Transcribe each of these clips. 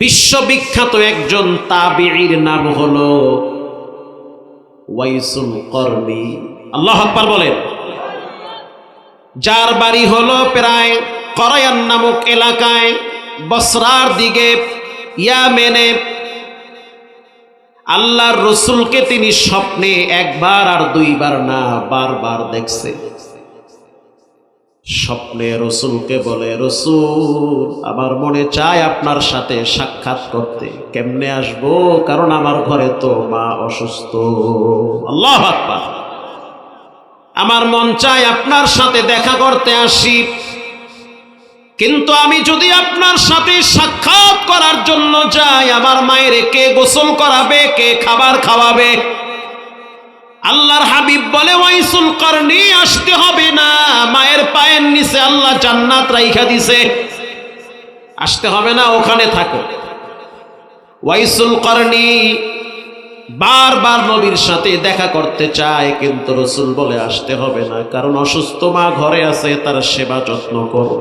বিশ্ববিখ্যাত একজন তাবিঈর নাম হলো ওয়াইসুল করনি আল্লাহ আকবার বলেন। যার বাড়ি হলো প্রায় করায়ান নামক এলাকায়, বসরার দিকে, ইয়ামেনে। আল্লাহর রসুলকে তিনি স্বপ্নে একবার আর দুইবার না, বারবার দেখছে। স্বপ্নে রসুলকে বলে, রসুল, আমার মনে চায় আপনার সাথে সাক্ষাৎ করতে। কেমনে আসব? কারণ আমার ঘরে তো মা অসুস্থ। আল্লাহ আমার মন চায় আপনার সাথে দেখা করতে আসি। কিন্তু আমি যদি আপনার সাথে সাক্ষাৎ করার জন্য যাই, আমার মায়ের কে গোসল করাবে, কে খাবার খাওয়াবে? আল্লাহর হাবিব বলে, ওয়াইসুল করনি আসতে হবে না। মায়ের পায়ের নিচে আল্লাহ জান্নাত রাইখা দিছে। আসতে হবে না, ওখানে থাকো। ওয়াইসুল করনি বারবার নবীর সাথে দেখা করতে চায়, কিন্তু রসুল বলে, আসতে হবে না, কারণ অসুস্থ মা ঘরে আছে, তার সেবা যত্ন করো।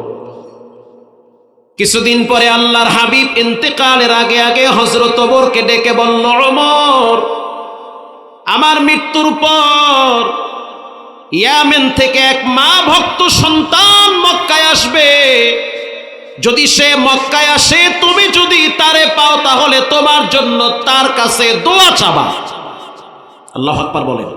কিছুদিন পরে আল্লাহর হাবিব ইন্তেকালের আগে আগে হজরত ওমরকে ডেকে বলল অমর আমার মৃত্যুর পর ইয়ামেন থেকে এক মা ভক্ত সন্তান মক্কায় আসবে। যদি সে মক্কায় আসে, তুমি যদি তারে পাও, তাহলে তোমার জন্য তার কাছে দোয়া চাবা। আল্লাহ আকবার বলেন।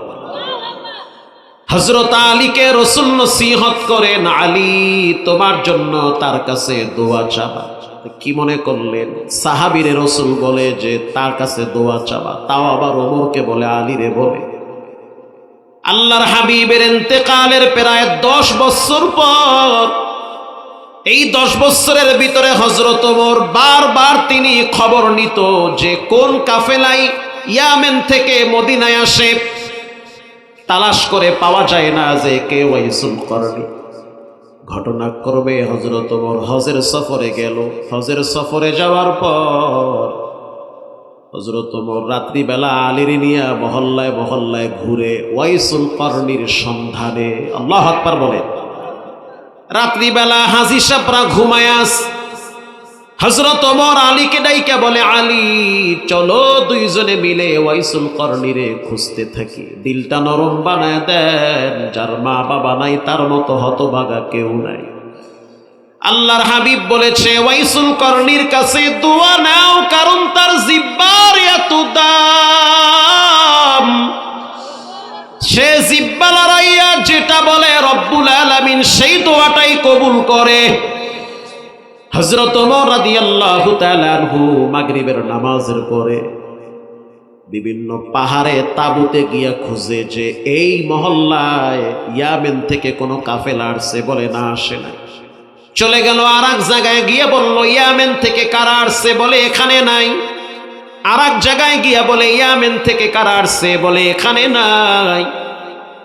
হজরত আলীকে রসুল নসিহত করেন, আলী তোমার জন্য তার কাছে দোয়া চাবা। কি মনে করলেন? সাহাবিরে রসুল বলে যে, তার কাছে দোয়া চাওয়া। তাও আবার ওমরকে বলে, আলীরে বলে। আল্লাহর হাবিবের এতেকালের প্রায় দশ বছর পর, এই দশ বছরের ভিতরে হজরত ওমর বারবার তিনি খবর নিত যে, কোন কাফেলাই ইয়ামেন থেকে মদিনায় আসে? তালাশ করে পাওয়া যায় না যে কেউ ওয়াইসুল করনি? ঘটনা করবে হজরত ওমর হজের সফরে গেল। হজের সফরে যাওয়ার পর হজরত ওমর রাত্রিবেলা আলির নিয়া মহল্লায় মহল্লায় ঘুরে ওয়াইসুল কর্ণীর সন্ধানে, আল্লাহ আকবার বলে রাত্রিবেলা হাজি সাপরা ঘুমায়াস হজরত অমর আলীকে ডাইকা বলে, আলী, চলো দুইজনে মিলে ওয়াইসুল করনিরে খুঁজতে থাকি। দিলটা নরম বানায় দেন, যার মা বাবা নাই, তার মতো হতভাগা কেউ নাই। আল্লাহর হাবিব বলেছে, ওয়াইসুল করনির কাছে দোয়া নাও, কারণ তার জিব্বার এত দাম। সে জিব্বা লড়াইয়া যেটা বলে, রব্বুল আলামিন সেই দোয়াটাই কবুল করে। হজরত মাগরিবের নামাজের পরে বিভিন্ন পাহাড়ে তাবুতে গিয়া খুঁজে যে এই মহল্লায় ইয়ামেন থেকে কোনো কাফেলা আসছে বলে না আসে না চলে গেল আর এক জায়গায় গিয়ে বলল, ইয়ামেন থেকে কারা আসছে বলে এখানে নাই? আর এক জায়গায় গিয়া বলে, ইয়ামেন থেকে কারা আসছে বলে এখানে নাই?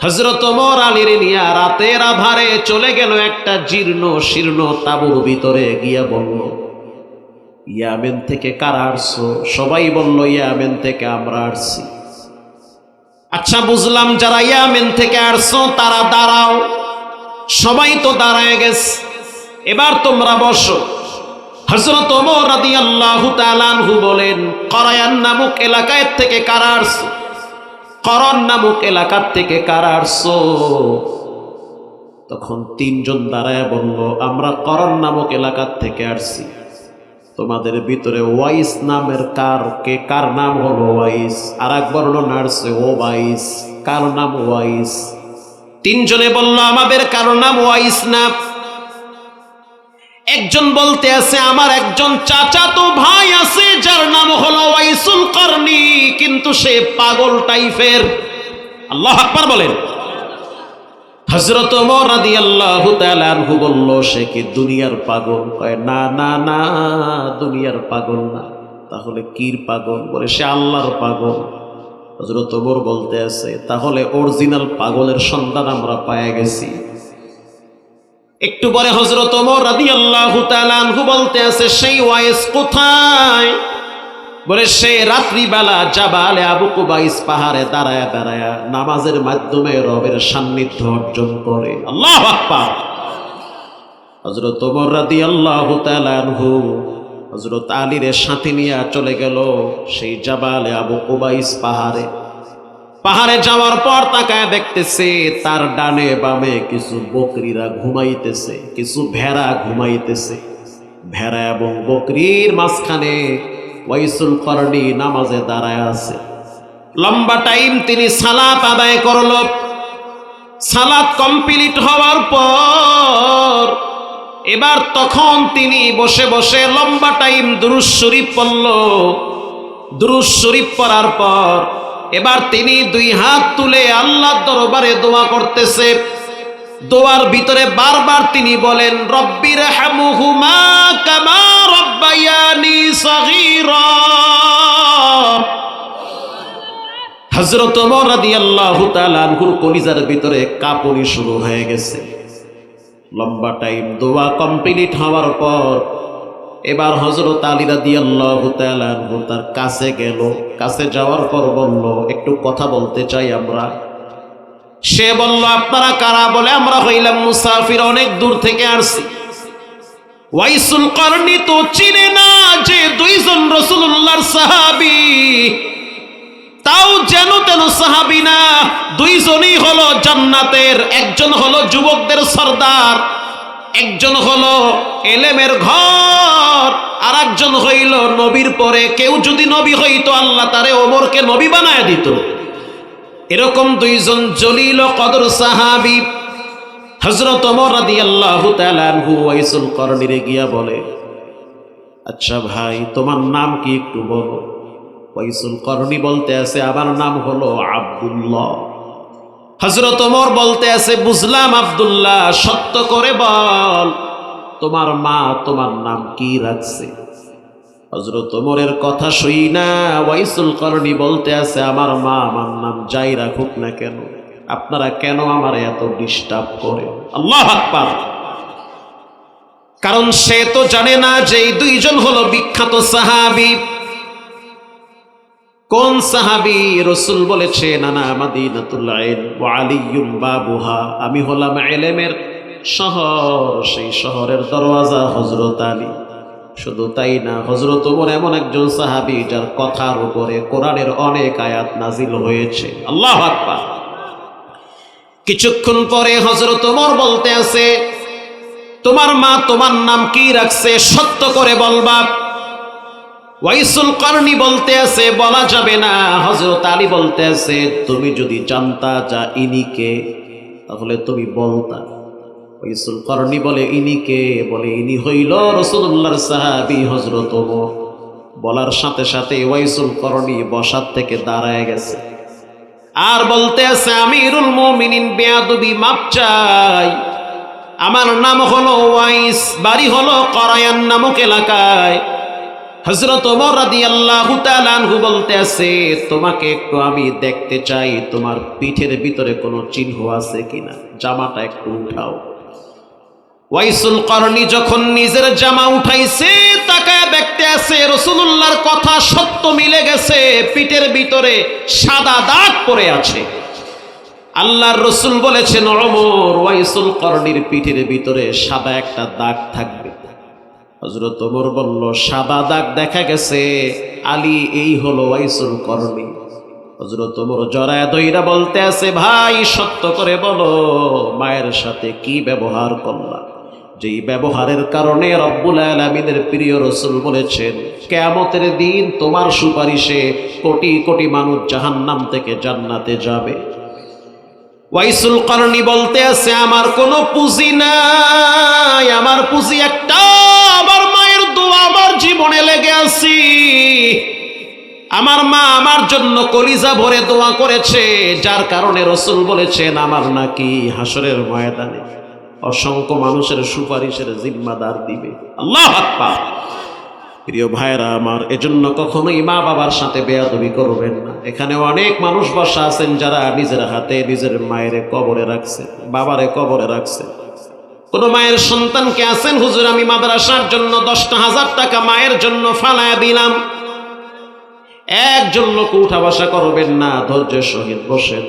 হজরত ওমর আলীর নিয়া রাতের আধারে চলে গেল একটা জীর্ণ শীর্ণ তাবুর ভিতরে গিয়া বলল, ইয়ামেন থেকে কারা আসছো? সবাই বলল, ইয়ামেন থেকে আমরা আসছি। আচ্ছা বুঝলাম, যারা ইয়ামেন থেকে আসছো, তারা দাঁড়াও। সবাই তো দাঁড়ায় গেছে। এবার তোমরা বসো। হজরত ওমর রাদিয়াল্লাহু তাআলাহু বলেন করায়ান নামক এলাকায় থেকে কারা আসছো? করন নামক এলাকার থেকে কারা তখন তিনজন দাঁড়ায় বলল, আমরা করন নামক এলাকার থেকে আসছি। তোমাদের ভিতরে ওয়াইস নামের কার কে? কার নাম হলো ওয়াইস? আর এক বর্ণনা আসছে ও ওয়াইস। কার নাম ওয়াইস? তিনজনে বলল, আমাদের কারও নাম ওয়াইস না। একজন বলতে আছে, আমার একজন চাচা তো ভাই আছে, যার নাম হলো ওয়াইসুল করনি, কিন্তু সে পাগল টাইপের। আল্লাহ আকবার বলেন। হজরত ওমর রাদিয়াল্লাহু তাআলা আনহু বলল, সে কি দুনিয়ার পাগল? কয়, না না না, দুনিয়ার পাগল না। তাহলে কির পাগল? বলে, সে আল্লাহর পাগল। হজরত ওমর বলতে আছে, তাহলে অরিজিনাল পাগলের সন্ধান আমরা পায়ে গেছি। একটু পরে হজরত বলতে আছে, সেই ওয়াইস কোথায়? বলে, সে রাত্রিবেলা জাবালে আবু কুবাইস পাহাড়ে দাঁড়ায় দাঁড়ায় নামাজের মাধ্যমে রবের সান্নিধ্য অর্জন করে। আল্লাহ আকবার। হজরত ওমর রাদিয়াল্লাহু তাআলা আনহু হজরত আলীর সাথে নিয়ে চলে গেল সেই জাবালে আবু কুবাইস পাহাড়ে। পাহাড়ে যাওয়ার পর তাকায় দেখতেছে, তার ডানে বামে কিছু বকরিরা ঘুমাইতেছে, কিছু ভেড়া ঘুমাইতেছে। ভেড়া এবং বকরির মাঝখানে ওয়াইসুল করণি নামাজে দাঁড়ায় আছে। লম্বা টাইম তিনি সালাত আদায় করল। সালাত কমপ্লিট হওয়ার পর এবার তখন তিনি বসে বসে লম্বা টাইম দুরুজ শরীফ পড়ল। দুরুজ শরীফ পড়ার পর এবার তিনি দুই হাত তুলে আল্লাহর দরবারে দোয়া করতেছে। দোয়ার ভিতরে বারবার তিনি বলেন রব্বির হামুহুমা কামা রব্বায়ানি সগীরা। হজরত রাদি আল্লাহ তালুর কলিজার ভিতরে কাপড়ি শুরু হয়ে গেছে। লম্বা টাইম দোয়া কমপ্লিট হওয়ার পর এবার হজরত আলী রাদি তার কাছে গেল। কাছে যাওয়ার পর বলল, একটু কথা বলতে চাই আমরা। সে বলল, আপনারা কারা? বলে, আমরা হইলাম মুসাফির, অনেক দূর থেকে আসছি। ওয়াইসুল করনি তো চিনে না যে দুইজন রসুল্লাহর সাহাবি। তাও যেন তেন সাহাবি না, দুইজনই হলো জান্নাতের, একজন হলো যুবকদের সর্দার, একজন হলো এলেমের ঘর। নবীর পরে কেউ যদি নবী হইতো, আল্লাহ তারে ওমরকে নবী বানায় দিত। এরকম দুইজন জলিল কদর সাহাবি হজরত ওমর রাদি আল্লাহ ওয়াইসুল করণিরে গিয়া বলে আচ্ছা ভাই, তোমার নাম কি একটু বলো? ওয়াইসুল করণি বলতে আছে, আমার নাম হলো আব্দুল্লাহ। হজরত ওমর বলতে আছে, বুঝলাম আব্দুল্লাহ, সত্য করে বল, তোমার মা তোমার নাম কি রাখছে? হজরত ওমরের কথা শুই না, ওয়াইসুল করণি বলতে আছে, আমার মা আমার নাম যাই রাখুক না কেন? আপনারা কেন আমার এত ডিস্টার্ব করে আল্লাহ আকবার। কারণ সে তো জানে না যে এই দুইজন হলো বিখ্যাত সাহাবি। কোন সাহাবি? রসুল বলেছে, নানা মাদিনাতুল্লাহ আমি হলাম এলেমের শহর, সেই শহরের দরওয়াজা হজরত আলী। শুধু তাই না হজরত ওমর এমন একজন সাহাবি যার কথার উপরে কোরআনের অনেক আয়াত নাজিল হয়েছে। আল্লাহ আকবার। কিছুক্ষণ পরে হজরত ওমর বলতে আছে, তোমার মা তোমার নাম কি রাখছে, সত্য করে বলবা? ওয়াইসুল করনি বলতে আছে, বলা যাবে না। হজরত আলী বলতে আছে, তুমি যদি জানতা যা ইনিকে, তাহলে তুমি বলতা। ওয়াইসুল করনি বলে ইনিকে বলে, ইনি হইল রসুল্লাহর সাহাবি হজরত বলার সাথে সাথে ওয়াইসুল করনি বসার থেকে দাঁড়ায় গেছে। আর বলতে আছে, আমিরুল মুমিনিন, বেয়াদবি মাপ চাই। আমার নাম হলো ওয়াইস, বাড়ি হলো করায়ান নামক এলাকায়। হজরত আনহু বলতে আছে, তোমাকে একটু আমি দেখতে চাই, তোমার পিঠের ভিতরে কোনো চিহ্ন আছে কিনা? জামাটা একটু উঠাও। ওয়াইসুল করনি যখন নিজের জামা উঠাইছে, তাকায় দেখতে আছে রসুলুল্লাহর কথা সত্য মিলে গেছে, পিঠের ভিতরে সাদা দাগ পড়ে আছে। আল্লাহর রসুল বলেছেন অমর ওয়াইসুল করনির পিঠের ভিতরে সাদা একটা দাগ থাকবে। হজরত ওমর বলল, সাদা দাগ দেখা গেছে, আলী এই হলো ওয়াইসুল করনি হজরত ওমর জরায় দইরা বলতে আছে, ভাই, সত্য করে বলো, মায়ের সাথে কি ব্যবহার করলা? যেই ব্যবহারের কারণে রব্বুল আলমিনের প্রিয় রসুল বলেছেন, কেয়ামতের দিন তোমার সুপারিশে কোটি কোটি মানুষ জাহান্নাম থেকে জান্নাতে যাবে। ওয়াইসুল করনি বলতে আছে, আমার কোনো পুঁজি নাই, আমার পুঁজি একটা, আমার মায়ের দোয়া আমার জীবনে লেগে আছি। আমার মা আমার জন্য কলিজা ভরে দোয়া করেছে, যার কারণে রসুল বলেছেন, আমার নাকি হাসরের ময়দানে অসংখ্য মানুষের সুপারিশের জিম্মাদার দিবে। আল্লাহ প্রিয় ভাইরা আমার, এজন্য কখনোই মা বাবার সাথে বেয়াদবি করবেন না। এখানে অনেক মানুষ বসা আছেন যারা নিজের হাতে নিজের মায়ের কবরে রাখছে, বাবারে কবরে রাখছে। কোনো মায়ের সন্তানকে আছেন, হুজুর, আমি মাদ্রাসার জন্য দশটা হাজার টাকা মায়ের জন্য ফালায় দিলাম। একজন লোক উঠা বসা করবেন না, ধৈর্যের সহিত বসেন।